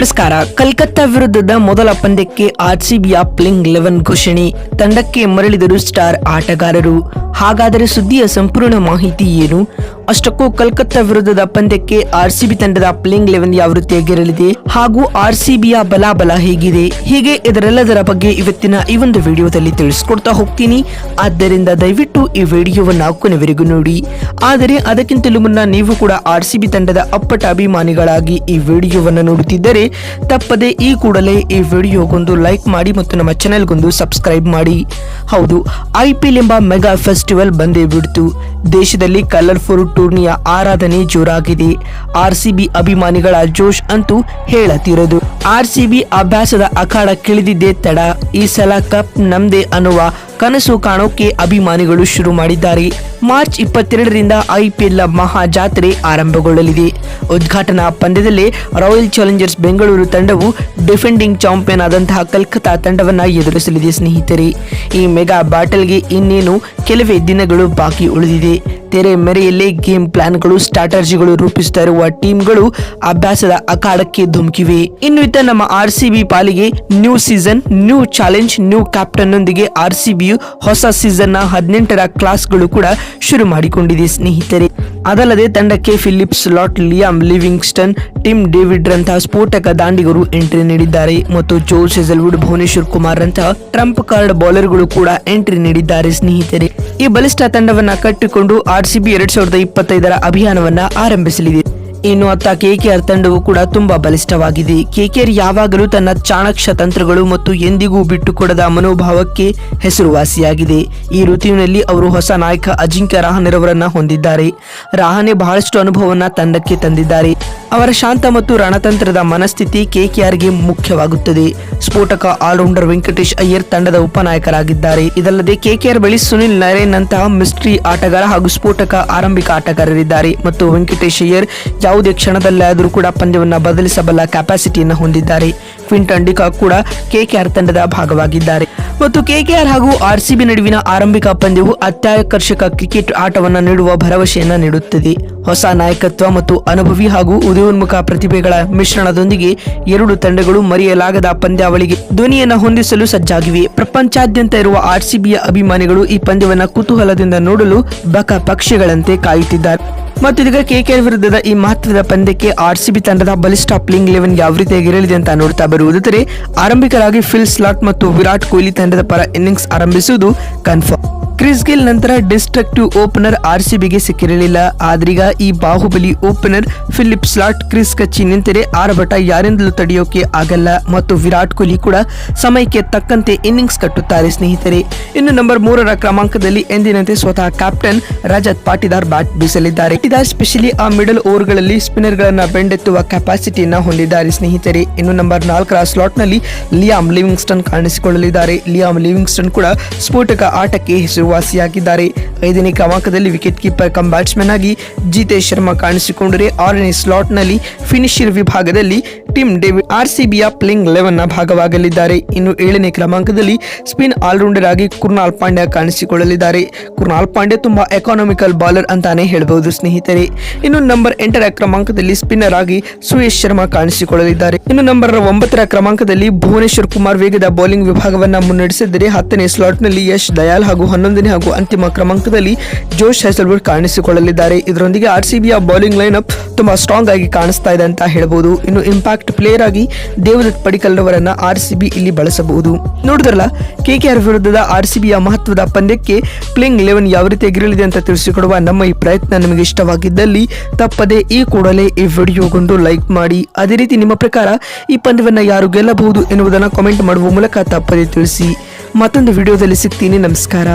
ನಮಸ್ಕಾರ. ಕಲ್ಕತ್ತಾ ವಿರುದ್ಧದ ಮೊದಲ ಪಂದ್ಯಕ್ಕೆ ಆರ್ಸಿಬಿಯ ಪ್ಲಿಂಗ್ ಲೆವೆನ್ ಘೋಷಣೆ. ತಂಡಕ್ಕೆ ಮರಳಿದರು ಸ್ಟಾರ್ ಆಟಗಾರರು. ಹಾಗಾದರೆ ಸುದ್ದಿಯ ಸಂಪೂರ್ಣ ಮಾಹಿತಿ ಏನು? ಅಷ್ಟಕ್ಕೂ ಕಲ್ಕತ್ತಾ ವಿರುದ್ಧದ ಪಂದ್ಯಕ್ಕೆ ಆರ್ಸಿಬಿ ತಂಡದ ಪ್ಲೇಯಿಂಗ್ ಲೆವೆನ್ ಯಾವ ರೀತಿಯಾಗಿರಲಿದೆ ಹಾಗೂ ಆರ್ಸಿಬಿಯ ಬಲಾಬಲ ಹೇಗಿದೆ? ಹೀಗೆ ಇದರೆಲ್ಲದರ ಬಗ್ಗೆ ಇವತ್ತಿನ ಈ ಒಂದು ವಿಡಿಯೋದಲ್ಲಿ ತಿಳಿಸ್ಕೊಡ್ತಾ ಹೋಗ್ತೀನಿ. ಆದ್ದರಿಂದ ದಯವಿಟ್ಟು ಈ ವಿಡಿಯೋವನ್ನ ಕೊನೆವರೆಗೂ ನೋಡಿ. ಆದರೆ ಅದಕ್ಕಿಂತಲೂ ಮುನ್ನ ನೀವು ಕೂಡ ಆರ್ಸಿಬಿ ತಂಡದ ಅಪ್ಪಟ ಅಭಿಮಾನಿಗಳಾಗಿ ಈ ವಿಡಿಯೋವನ್ನು ನೋಡುತ್ತಿದ್ದರೆ ತಪ್ಪದೆ ಈ ಕೂಡಲೇ ಈ ವಿಡಿಯೋಗೊಂದು ಲೈಕ್ ಮಾಡಿ ಮತ್ತು ನಮ್ಮ ಚಾನೆಲ್ಗೊಂದು ಸಬ್ಸ್ಕ್ರೈಬ್ ಮಾಡಿ. ಹೌದು, ಐ ಪಿ ಎಲ್ ಎಂಬ ಮೆಗಾ ಫೆಸ್ಟಿವಲ್ ಬಂದೇ ಬಿಡ್ತು. ದೇಶದಲ್ಲಿ ಕಲರ್ಫುಲ್ ಟೂರ್ನಿಯ ಆರಾಧನೆ ಜೋರಾಗಿದೆ. ಆರ್ ಸಿ ಅಭಿಮಾನಿಗಳ ಜೋಶ್ ಅಂತೂ ಹೇಳತಿರದು ಆರ್ ಸಿ ಅಭ್ಯಾಸದ ಅಖಾಡ ಕಿಳಿದಿದ್ದೇ ತಡ. ಈ ಸಲ ಕಪ್ ನಮ್ದೇ ಅನ್ನುವ ಕನಸು ಕಾಣೋಕೆ ಅಭಿಮಾನಿಗಳು ಶುರು ಮಾಡಿದ್ದಾರೆ. ಮಾರ್ಚ್ ಇಪ್ಪತ್ತೆರಡರಿಂದ ಐಪಿಎಲ್ ಮಹಾ ಜಾತ್ರೆ ಆರಂಭಗೊಳ್ಳಲಿದೆ. ಉದ್ಘಾಟನಾ ಪಂದ್ಯದಲ್ಲೇ ರಾಯಲ್ ಚಾಲೆಂಜರ್ಸ್ ಬೆಂಗಳೂರು ತಂಡವು ಡಿಫೆಂಡಿಂಗ್ ಚಾಂಪಿಯನ್ ಆದಂತಹ ಕಲ್ಕತ್ತಾ ತಂಡವನ್ನು ಎದುರಿಸಲಿದೆ ಸ್ನೇಹಿತರೆ. ಈ ಮೆಗಾ ಬ್ಯಾಟಲ್ಗೆ ಇನ್ನೇನು ಕೆಲವೇ ದಿನಗಳು ಬಾಕಿ ಉಳಿದಿದೆ. ತೆರೆ ಮೆರೆಯಲ್ಲೇ ಗೇಮ್ ಪ್ಲಾನ್ಗಳು ಸ್ಟ್ರಾಟಜಿಗಳು ರೂಪಿಸ್ತಾ ಇರುವ ಟೀಮ್ಗಳು ಅಭ್ಯಾಸದ ಅಖಾಡಕ್ಕೆ ಧುಮುಕಿವೆ. ಇನ್ನು ಇತ್ತ ನಮ್ಮ ಆರ್ ಸಿ ಬಿ ಪಾಲಿಗೆ new season, new challenge, new captain ನೊಂದಿಗೆ ಆರ್ ಸಿ ಬಿಯು ಹೊಸ ಸೀಸನ್ನ ಹದಿನೆಂಟರ ಕ್ಲಾಸ್ಗಳು ಕೂಡ ಶುರು ಮಾಡಿಕೊಂಡಿದೆ, ಸ್ನೇಹಿತರೆ. ಅದಲ್ಲದೆ ತಂಡಕ್ಕೆ Philip Salt Liam Livingstone, Tim David ರಂತಹ ಸ್ಫೋಟಕ ದಾಂಡಿಗರು ಎಂಟ್ರಿ ನೀಡಿದ್ದಾರೆ ಮತ್ತು ಜೋ ಹೆಸಲ್ವುಡ್, ಭುವನೇಶ್ವರ್ ಕುಮಾರ್ ರಂತಹ ಟ್ರಂಪ್ ಕಾರ್ಡ್ ಬೌಲರ್ಗಳು ಕೂಡ ಎಂಟ್ರಿ ನೀಡಿದ್ದಾರೆ, ಸ್ನೇಹಿತರೆ. ಈ ಬಲಿಷ್ಠ ತಂಡವನ್ನ ಕಟ್ಟಿಕೊಂಡು ಆರ್ ಸಿಬಿ ಎರಡ್ ಸಾವಿರದ ಇಪ್ಪತ್ತೈದರ ಅಭಿಯಾನವನ್ನ ಆರಂಭಿಸಲಿದೆ. ಇನ್ನು ಅತ್ತ ಕೆಕೆಆರ್ ತಂಡವು ಕೂಡ ತುಂಬಾ ಬಲಿಷ್ಠವಾಗಿದೆ. ಕೆಕೆಆರ್ ಯಾವಾಗಲೂ ತನ್ನ ಚಾಣಕ್ಷ ತಂತ್ರಗಳು ಮತ್ತು ಎಂದಿಗೂ ಬಿಟ್ಟುಕೊಡದ ಮನೋಭಾವಕ್ಕೆ ಹೆಸರುವಾಸಿಯಾಗಿದೆ. ಈ ಋತುವಿನಲ್ಲಿ ಅವರು ಹೊಸ ನಾಯಕ ಅಜಿಂಕ್ಯ ರಹಾನೆರವರನ್ನ ಹೊಂದಿದ್ದಾರೆ. ರಹಾನೆ ಬಹಳಷ್ಟು ಅನುಭವವನ್ನ ತಂಡಕ್ಕೆ ತಂದಿದ್ದಾರೆ. ಅವರ ಶಾಂತ ಮತ್ತು ರಣತಂತ್ರದ ಮನಸ್ಥಿತಿ ಕೆಕೆಆರ್ಗೆ ಮುಖ್ಯವಾಗುತ್ತದೆ. ಸ್ಫೋಟಕ ಆಲ್ರೌಂಡರ್ ವೆಂಕಟೇಶ್ ಅಯ್ಯರ್ ತಂಡದ ಉಪನಾಯಕರಾಗಿದ್ದಾರೆ. ಇದಲ್ಲದೆ ಕೆಕೆಆರ್ ಬಳಿ ಸುನಿಲ್ ನರೇನ್ ನಂತಹ ಮಿಸ್ಟ್ರಿ ಆಟಗಾರ ಹಾಗೂ ಸ್ಫೋಟಕ ಆರಂಭಿಕ ಆಟಗಾರರಿದ್ದಾರೆ. ಮತ್ತು ವೆಂಕಟೇಶ್ ಅಯ್ಯರ್ ಯಾವುದೇ ಕ್ಷಣದಲ್ಲಾದರೂ ಕೂಡ ಪಂದ್ಯವನ್ನು ಬದಲಿಸಬಲ್ಲ ಕೆಪಾಸಿಟಿಯನ್ನು ಹೊಂದಿದ್ದಾರೆ. ಕ್ವಿಂಟನ್ ಡಿಕಾಕ್ ಕೂಡ ಕೆಕೆಆರ್ ತಂಡದ ಭಾಗವಾಗಿದ್ದಾರೆ. ಮತ್ತು ಕೆಕೆಆರ್ ಹಾಗೂ ಆರ್ಸಿಬಿ ನಡುವಿನ ಆರಂಭಿಕ ಪಂದ್ಯವು ಅತ್ಯಾಕರ್ಷಕ ಕ್ರಿಕೆಟ್ ಆಟವನ್ನು ನೀಡುವ ಭರವಸೆಯನ್ನು ನೀಡುತ್ತದೆ. ಹೊಸ ನಾಯಕತ್ವ ಮತ್ತು ಅನುಭವಿ ಹಾಗೂ ಉದಯೋನ್ಮುಖ ಪ್ರತಿಭೆಗಳ ಮಿಶ್ರಣದೊಂದಿಗೆ ಎರಡು ತಂಡಗಳು ಮರೆಯಲಾಗದ ಪಂದ್ಯಾವಳಿಗೆ ಧ್ವನಿಯನ್ನು ಹೊಂದಿಸಲು ಸಜ್ಜಾಗಿವೆ. ಪ್ರಪಂಚಾದ್ಯಂತ ಇರುವ ಆರ್ಸಿಬಿಯ ಅಭಿಮಾನಿಗಳು ಈ ಪಂದ್ಯವನ್ನು ಕುತೂಹಲದಿಂದ ನೋಡಲು ಬಕ ಪಕ್ಷಿಗಳಂತೆ ಕಾಯುತ್ತಿದ್ದಾರೆ. ಮತ್ತು ಇದೀಗ ಕೆಕೆಆರ್ ವಿರುದ್ಧದ ಈ ಮಹತ್ವದ ಪಂದ್ಯಕ್ಕೆ ಆರ್ ಆರ್ಸಿಬಿ ತಂಡದ ಬಲಿಷ್ಠ ಪ್ಲೇಯಿಂಗ್ ಲೆವೆನ್ ಯಾವ ರೀತಿಯಾಗಿರಲಿದೆ ಅಂತ ನೋಡ್ತಾ ಬರುವುದರೆ ಆರಂಭಿಕರಾಗಿ ಫಿಲ್ ಸ್ಲಾಟ್ ಮತ್ತು ವಿರಾಟ್ ಕೊಹ್ಲಿ ತಂಡದ ಪರ ಇನ್ನಿಂಗ್ಸ್ ಆರಂಭಿಸುವುದು ಕನ್ಫರ್ಮ್ ಕ್ರಿಸ್ ಗಿಲ್ ನಂತರ ಡಿಸ್ಟ್ರಕ್ಟಿವ್ ಓಪನರ್ ಆರ್ಸಿಬಿಗೆ ಸಿಕ್ಕಿರಲಿಲ್ಲ. ಆದ್ರೀಗ ಈ Baahubali opener Philip Salt crease ಕಚ್ಚಿ ನಿಂತರೆ ಆರ್ಭಟ ಯಾರಿಂದಲೂ ತಡೆಯೋಕೆ ಆಗಲ್ಲ. ಮತ್ತು ವಿರಾಟ್ ಕೊಹ್ಲಿ ಕೂಡ ಸಮಯಕ್ಕೆ ತಕ್ಕಂತೆ ಇನ್ನಿಂಗ್ಸ್ ಕಟ್ಟುತ್ತಾರೆ ಸ್ನೇಹಿತರೆ. ಇನ್ನು ನಂಬರ್ ಮೂರರ ಕ್ರಮಾಂಕದಲ್ಲಿ ಎಂದಿನಂತೆ ಸ್ವತಃ ಕ್ಯಾಪ್ಟನ್ ರಜತ್ ಪಾಟಿದಾರ್ ಬ್ಯಾಟ್ ಬೀಸಲಿದ್ದಾರೆ. ಪಾಟಿದಾರ್ ಸ್ಪೆಷಲಿ ಆ ಮಿಡಲ್ ಓವರ್ಗಳಲ್ಲಿ ಸ್ಪಿನ್ನರ್ಗಳನ್ನ ಬೆಂಡೆತ್ತುವ ಕೆಪಾಸಿಟಿಯನ್ನ ಹೊಂದಿದ್ದಾರೆ ಸ್ನೇಹಿತರೆ. ಇನ್ನು ನಂಬರ್ ನಾಲ್ಕರ ಸ್ಲಾಟ್ನಲ್ಲಿ ಲಿಯಾಮ್ ಲಿವಿಂಗ್ಸ್ಟನ್ ಕಾಣಿಸಿಕೊಳ್ಳಲಿದ್ದಾರೆ. ಲಿಯಾಮ್ ಲಿವಿಂಗ್ಸ್ಟನ್ ಕೂಡ ಸ್ಫೋಟಕ ಆಟಕ್ಕೆ ಹೆಸರುವಾಸಿಯಾಗಿದ್ದಾರೆ ಐದನೇ ಕ್ರಮಾಂಕದಲ್ಲಿ ವಿಕೆಟ್ ಕೀಪರ್ ಕಮ್ ಬ್ಯಾಟ್ಸ್ಮನ್ ಆಗಿ ಜಿತೇಶ್ ಶರ್ಮಾ ಕಾಣಿಸಿಕೊಂಡರೆ ಆರನೇ ಸ್ಲಾಟ್ನಲ್ಲಿ ಫಿನಿಷರ್ ವಿಭಾಗದಲ್ಲಿ ಟಿಮ್ ಡೇವಿಡ್ ಆರ್ಸಿಬಿಯ ಪ್ಲೇಯಿಂಗ್ ಲೆವೆನ್ನ ಭಾಗವಾಗಲಿದ್ದಾರೆ. ಇನ್ನು ಏಳನೇ ಕ್ರಮಾಂಕದಲ್ಲಿ ಸ್ಪಿನ್ ಆಲ್ರೌಂಡರ್ ಆಗಿ ಕುರ್ನಾಲ್ ಪಾಂಡ್ಯ ಕಾಣಿಸಿಕೊಳ್ಳಲಿದ್ದಾರೆ. ಕುರ್ನಾಲ್ ಪಾಂಡ್ಯ ತುಂಬಾ ಎಕಾನಮಿಕಲ್ ಬೌಲರ್ ಅಂತಾನೆ ಹೇಳಬಹುದು ಸ್ನೇಹಿತರೆ. ಇನ್ನು ನಂಬರ್ ಎಂಟರ ಕ್ರಮಾಂಕದಲ್ಲಿ ಸ್ಪಿನ್ನರ್ ಆಗಿ ಸುಯೇಶ್ ಶರ್ಮಾ ಕಾಣಿಸಿಕೊಳ್ಳಲಿದ್ದಾರೆ. ಇನ್ನು ನಂಬರ್ ಒಂಬತ್ತರ ಕ್ರಮಾಂಕದಲ್ಲಿ ಭುವನೇಶ್ವರ್ ಕುಮಾರ್ ವೇಗದ ಬೌಲಿಂಗ್ ವಿಭಾಗವನ್ನ ಮುನ್ನಡೆಸಿದರೆ ಹತ್ತನೇ ಸ್ಲಾಟ್ನಲ್ಲಿ ಯಶ್ ದಯಾಲ್ ಹಾಗೂ ಹನ್ನೊಂದನೇ ಹಾಗೂ ಅಂತಿಮ ಕ್ರಮಾಂಕದಲ್ಲಿ ಜೋಶ್ ಹೆಸಲ್ವುಡ್ ಕಾಣಿಸಿಕೊಳ್ಳಲಿದ್ದಾರೆ. ಇದರೊಂದಿಗೆ ಆರ್ಸಿಬಿಯ ಬೌಲಿಂಗ್ ಲೈನ್ ಅಪ್ ತುಂಬಾ ಸ್ಟ್ರಾಂಗ್ ಆಗಿ ಕಾಣಿಸ್ತಾ ಇದೆ ಅಂತ ಹೇಳಬಹುದು ಇನ್ನು ಇಂಪ್ಯಾಕ್ಟ್ ಪ್ಲೇಯರ್ ಆಗಿ ದೇವದತ್ ಪಡಿಕಲ್ ಅವರನ್ನ ಆರ್ಸಿಬಿ ಇಲ್ಲಿ ಬಳಸಬಹುದು. ನೋಡಿದ್ರಲ್ಲ ಕೆಕೆಆರ್ ವಿರುದ್ಧದ ಆರ್ಸಿಬಿಯ ಮಹತ್ವದ ಪಂದ್ಯಕ್ಕೆ ಪ್ಲೇಯಿಂಗ್ ಲೆವೆನ್ ಯಾವ ರೀತಿ ಗಿರಲಿದೆ ಅಂತ ತಿಳಿಸಿಕೊಡುವ ನಮ್ಮ ಈ ಪ್ರಯತ್ನ ನಿಮಗೆ ಇಷ್ಟವಾಗಿದ್ದಲ್ಲಿ ತಪ್ಪದೆ ಈ ಕೂಡಲೇ ಈ ವಿಡಿಯೋಗೊಂದು ಲೈಕ್ ಮಾಡಿ. ಅದೇ ರೀತಿ ನಿಮ್ಮ ಪ್ರಕಾರ ಈ ಪಂದ್ಯವನ್ನು ಯಾರು ಗೆಲ್ಲಬಹುದು ಎನ್ನುವುದನ್ನು ಕಾಮೆಂಟ್ ಮಾಡುವ ಮೂಲಕ ತಪ್ಪದೆ ತಿಳಿಸಿ. ಮತ್ತೊಂದು ವಿಡಿಯೋದಲ್ಲಿ ಸಿಗ್ತೀನಿ. ನಮಸ್ಕಾರ.